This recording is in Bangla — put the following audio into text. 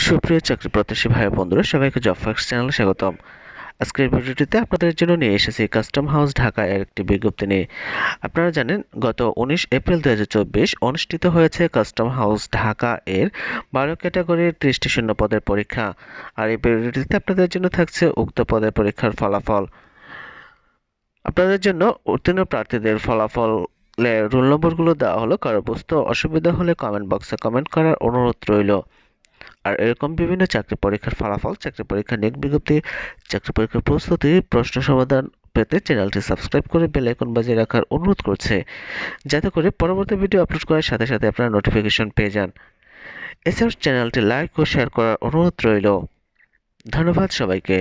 সুপ্রিয় চাকরি প্রত্যাশী ভাই বন্ধুরা, সবাইকে জব ফাক্স চ্যানেলে স্বাগতম। আজকের ভিডিওটিতে আপনাদের জন্য নিয়ে এসেছি কাস্টম হাউস ঢাকা এর একটি বিজ্ঞপ্তি নিয়ে। আপনারা জানেন, গত উনিশ এপ্রিল দু হাজার চব্বিশ অনুষ্ঠিত হয়েছে কাস্টম হাউস ঢাকা এর বারো ক্যাটাগরির ত্রিশটি শূন্য পদের পরীক্ষা। আর এই ভিডিওটিতে আপনাদের জন্য থাকছে উক্ত পদের পরীক্ষার ফলাফল। আপনাদের জন্য উত্তীর্ণ প্রার্থীদের ফলাফল রোল নম্বরগুলো দেওয়া হলো। কারও বুঝতে অসুবিধা হলে কমেন্ট বক্সে কমেন্ট করার অনুরোধ রইল। আর এরকম বিভিন্ন চাকরি পরীক্ষার ফলাফল, চাকরি পরীক্ষার নিয়োগ বিজ্ঞপ্তি, চাকরি পরীক্ষার প্রস্তুতি, প্রশ্ন সমাধান পেতে চ্যানেলটি সাবস্ক্রাইব করে বেল আইকন বাজিয়ে রাখার অনুরোধ করছে, যাতে করে পরবর্তী ভিডিও আপলোড করার সাথে সাথে আপনারা নোটিফিকেশন পেয়ে যান। এছাড়াও চ্যানেলটি লাইক ও শেয়ার করার অনুরোধ রইল। ধন্যবাদ সবাইকে।